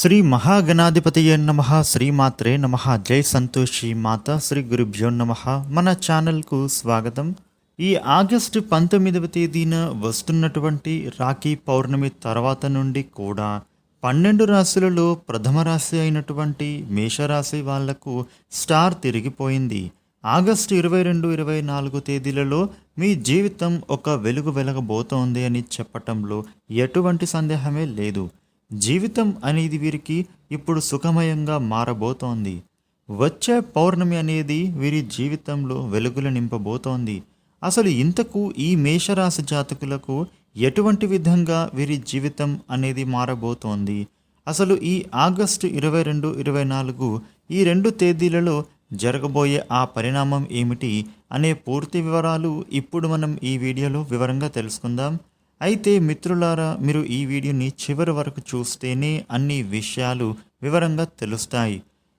శ్రీ మహాగణాధిపతియే నమ శ్రీమాత్రే నమ జై సంతోషి మాత శ్రీ గురుభ్యో నమ. మన ఛానల్కు స్వాగతం. ఈ ఆగస్టు పంతొమ్మిదవ తేదీన వస్తున్నటువంటి రాఖీ పౌర్ణమి తర్వాత నుండి కూడా పన్నెండు రాశులలో ప్రథమ రాశి అయినటువంటి మేషరాశి వాళ్ళకు స్టార్ తిరిగిపోయింది. ఆగస్టు ఇరవై రెండు ఇరవై నాలుగు తేదీలలో మీ జీవితం ఒక వెలుగు వెలగబోతోంది అని చెప్పటంలో ఎటువంటి సందేహమే లేదు. జీవితం అనేది వీరికి ఇప్పుడు సుఖమయంగా మారబోతోంది. వచ్చే పౌర్ణమి అనేది వీరి జీవితంలో వెలుగులు నింపబోతోంది. అసలు ఇంతకు ఈ మేషరాశి జాతకులకు ఎటువంటి విధంగా వీరి జీవితం అనేది మారబోతోంది? అసలు ఈ ఆగస్టు ఇరవై రెండు ఇరవై నాలుగు ఈ రెండు తేదీలలో జరగబోయే ఆ పరిణామం ఏమిటి? అనే పూర్తి వివరాలు ఇప్పుడు మనం ఈ వీడియోలో వివరంగా తెలుసుకుందాం. అయితే మిత్రులారా మీరు ఈ వీడియోని చివరి వరకు చూస్తేనే అన్ని విషయాలు వివరంగా తెలుస్తాయి.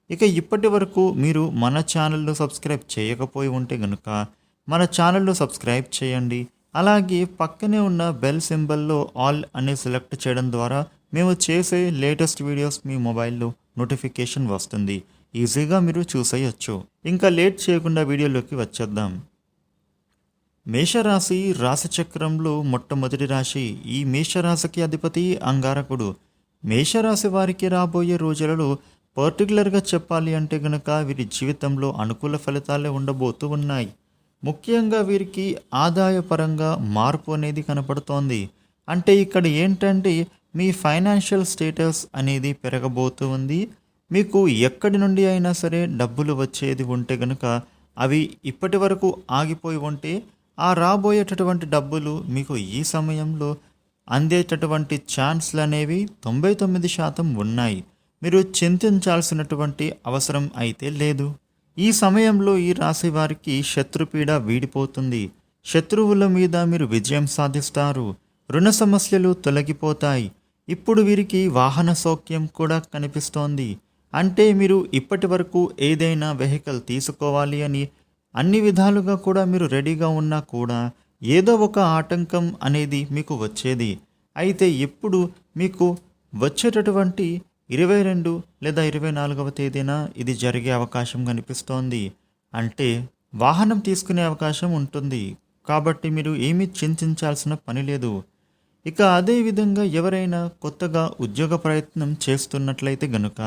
ఇక ఇప్పటి వరకు మీరు మన ఛానల్లో సబ్స్క్రైబ్ చేయకపోయి ఉంటే గనుక మన ఛానల్లో సబ్స్క్రైబ్ చేయండి. అలాగే పక్కనే ఉన్న బెల్ సింబల్లో ఆల్ అనే సెలెక్ట్ చేయడం ద్వారా మేము చేసే లేటెస్ట్ వీడియోస్ మీ మొబైల్లో నోటిఫికేషన్ వస్తుంది. ఈజీగా మీరు చూసేయచ్చు. ఇంకా లేట్ చేయకుండా వీడియోలోకి వచ్చేద్దాం. మేషరాశి రాశిచక్రంలో మొట్టమొదటి రాశి ఈ మేషరాశికి అధిపతి అంగారకుడు. మేషరాశి వారికి రాబోయే రోజులలో పర్టికులర్గా చెప్పాలి అంటే గనక వీరి జీవితంలో అనుకూల ఫలితాలే ఉండబోతూ ఉన్నాయి. ముఖ్యంగా వీరికి ఆదాయపరంగా మార్పు అనేది కనపడుతోంది. అంటే ఇక్కడ ఏంటంటే మీ ఫైనాన్షియల్ స్టేటస్ అనేది పెరగబోతూ ఉంది. మీకు ఎక్కడి నుండి అయినా సరే డబ్బులు వచ్చేది ఉంటే గనక అవి ఇప్పటి వరకు ఆగిపోయి ఉంటే ఆ రాబోయేటటువంటి డబ్బులు మీకు ఈ సమయంలో అందేటటువంటి ఛాన్స్లు అనేవి తొంభై తొమ్మిది శాతం ఉన్నాయి. మీరు చింతించాల్సినటువంటి అవసరం అయితే లేదు. ఈ సమయంలో ఈ రాశి వారికి శత్రుపీడ వీడిపోతుంది. శత్రువుల మీద మీరు విజయం సాధిస్తారు. రుణ సమస్యలు తొలగిపోతాయి. ఇప్పుడు వీరికి వాహన సౌఖ్యం కూడా కనిపిస్తోంది. అంటే మీరు ఇప్పటి వరకు ఏదైనా వెహికల్ తీసుకోవాలి అని అన్ని విధాలుగా కూడా మీరు రెడీగా ఉన్నా కూడా ఏదో ఒక ఆటంకం అనేది మీకు వచ్చేది. అయితే ఇప్పుడు మీకు వచ్చేటటువంటి ఇరవై రెండు లేదా ఇరవై నాలుగవ తేదీన ఇది జరిగే అవకాశం కనిపిస్తోంది. అంటే వాహనం తీసుకునే అవకాశం ఉంటుంది. కాబట్టి మీరు ఏమీ చింతించాల్సిన పని లేదు. ఇక అదేవిధంగా ఎవరైనా కొత్తగా ఉద్యోగ ప్రయత్నం చేస్తున్నట్లయితే గనుక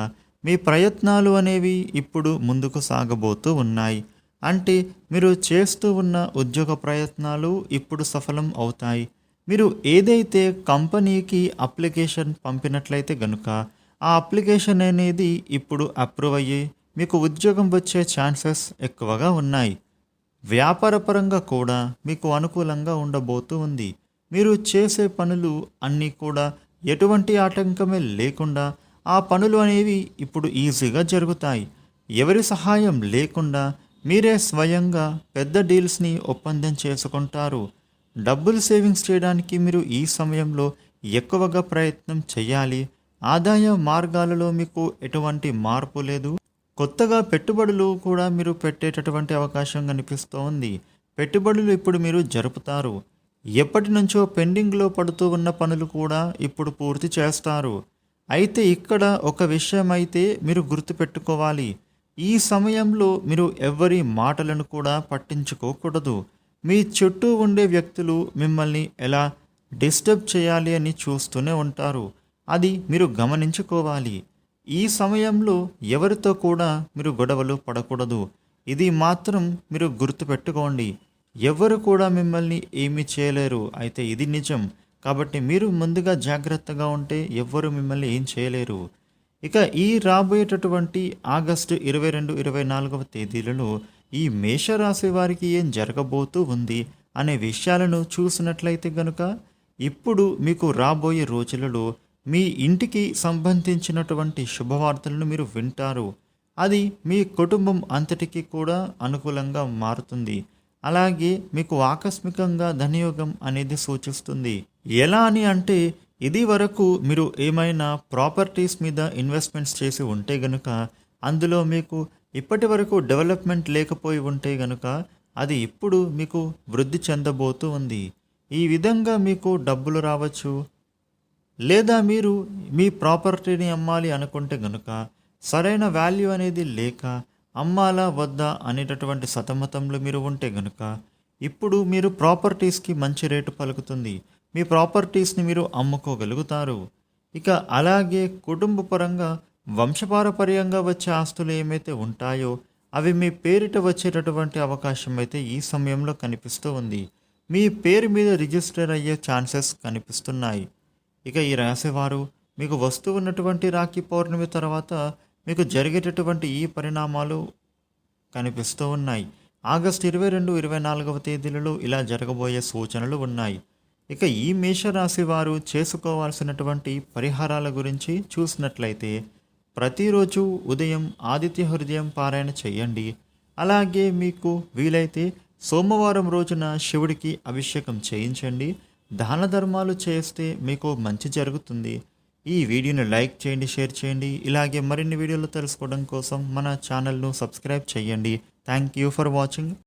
మీ ప్రయత్నాలు అనేవి ఇప్పుడు ముందుకు సాగబోతూ ఉన్నాయి. అంటే మీరు చేస్తూ ఉన్న ఉద్యోగ ప్రయత్నాలు ఇప్పుడు సఫలం అవుతాయి. మీరు ఏదైతే కంపెనీకి అప్లికేషన్ పంపినట్లయితే గనుక ఆ అప్లికేషన్ అనేది ఇప్పుడు అప్రూవ్ అయ్యి మీకు ఉద్యోగం వచ్చే ఛాన్సెస్ ఎక్కువగా ఉన్నాయి. వ్యాపారపరంగా కూడా మీకు అనుకూలంగా ఉండబోతూ ఉంది. మీరు చేసే పనులు అన్నీ కూడా ఎటువంటి ఆటంకమే లేకుండా ఆ పనులు అనేవి ఇప్పుడు ఈజీగా జరుగుతాయి. ఎవరి సహాయం లేకుండా మీరే స్వయంగా పెద్ద డీల్స్ని ఒప్పందం చేసుకుంటారు. డబ్బులు సేవింగ్స్ చేయడానికి మీరు ఈ సమయంలో ఎక్కువగా ప్రయత్నం చేయాలి. ఆదాయ మార్గాలలో మీకు ఎటువంటి మార్పు లేదు. కొత్తగా పెట్టుబడులు కూడా మీరు పెట్టేటటువంటి అవకాశం కనిపిస్తోంది. పెట్టుబడులు ఇప్పుడు మీరు జరుపుతారు. ఎప్పటి నుంచో పెండింగ్లో పడుతూ ఉన్న పనులు కూడా ఇప్పుడు పూర్తి చేస్తారు. అయితే ఇక్కడ ఒక విషయం అయితే మీరు గుర్తుపెట్టుకోవాలి. ఈ సమయంలో మీరు ఎవరి మాటలను కూడా పట్టించుకోకూడదు. మీ చుట్టూ ఉండే వ్యక్తులు మిమ్మల్ని ఎలా డిస్టర్బ్ చేయాలి అని చూస్తూనే ఉంటారు. అది మీరు గమనించుకోవాలి. ఈ సమయంలో ఎవరితో కూడా మీరు గొడవలు పడకూడదు. ఇది మాత్రం మీరు గుర్తుపెట్టుకోండి. ఎవరు కూడా మిమ్మల్ని ఏమీ చేయలేరు. అయితే ఇది నిజం. కాబట్టి మీరు ముందుగా జాగ్రత్తగా ఉంటే ఎవ్వరు మిమ్మల్ని ఏం చేయలేరు. ఇక ఈ రాబోయేటటువంటి ఆగస్టు ఇరవై రెండు ఇరవై నాలుగవ తేదీలలో ఈ మేషరాశి వారికి ఏం జరగబోతూ ఉంది అనే విషయాలను చూసినట్లయితే గనుక ఇప్పుడు మీకు రాబోయే రోజులలో మీ ఇంటికి సంబంధించినటువంటి శుభవార్తలను మీరు వింటారు. అది మీ కుటుంబం అంతటికీ కూడా అనుకూలంగా మారుతుంది. అలాగే మీకు ఆకస్మికంగా ధనయోగం అనేది సూచిస్తుంది. ఎలా అని అంటే ఇది వరకు మీరు ఏమైనా ప్రాపర్టీస్ మీద ఇన్వెస్ట్మెంట్స్ చేసి ఉంటే గనుక అందులో మీకు ఇప్పటి వరకు డెవలప్మెంట్ లేకపోయి ఉంటే గనుక అది ఇప్పుడు మీకు వృద్ధి చెందబోతూ ఉంది. ఈ విధంగా మీకు డబ్బులు రావచ్చు. లేదా మీరు మీ ప్రాపర్టీని అమ్మాలి అనుకుంటే గనుక సరైన వాల్యూ అనేది లేక అమ్మాలా వద్దా అనేటటువంటి సతమతంలో మీరు ఉంటే గనుక ఇప్పుడు మీరు ప్రాపర్టీస్కి మంచి రేటు పలుకుతుంది. మీ ప్రాపర్టీస్ని మీరు అమ్ముకోగలుగుతారు. ఇక అలాగే కుటుంబ పరంగా వంశపారపర్యంగా వచ్చే ఆస్తులు ఏమైతే ఉంటాయో అవి మీ పేరిట వచ్చేటటువంటి అవకాశం అయితే ఈ సమయంలో కనిపిస్తూ ఉంది. మీ పేరు మీద రిజిస్టర్ అయ్యే ఛాన్సెస్ కనిపిస్తున్నాయి. ఇక ఈ రాసేవారు మీకు వస్తూ ఉన్నటువంటి రాఖీ పౌర్ణమి తర్వాత మీకు జరిగేటటువంటి ఈ పరిణామాలు కనిపిస్తూ ఉన్నాయి. ఆగస్ట్ ఇరవై రెండు ఇరవై నాలుగవ తేదీలలో ఇలా జరగబోయే సూచనలు ఉన్నాయి. ఇక ఈ మేషరాశి వారు చేసుకోవాల్సినటువంటి పరిహారాల గురించి చూసినట్లయితే ప్రతిరోజు ఉదయం ఆదిత్య హృదయం పారాయణ చేయండి. అలాగే మీకు వీలైతే సోమవారం రోజున శివుడికి అభిషేకం చేయించండి. దాన ధర్మాలు చేస్తే మీకు మంచి జరుగుతుంది. ఈ వీడియోని లైక్ చేయండి షేర్ చేయండి. ఇలాగే మరిన్ని వీడియోలు తెలుసుకోవడం కోసం మన ఛానల్ను సబ్స్క్రైబ్ చేయండి. Thank you for watching.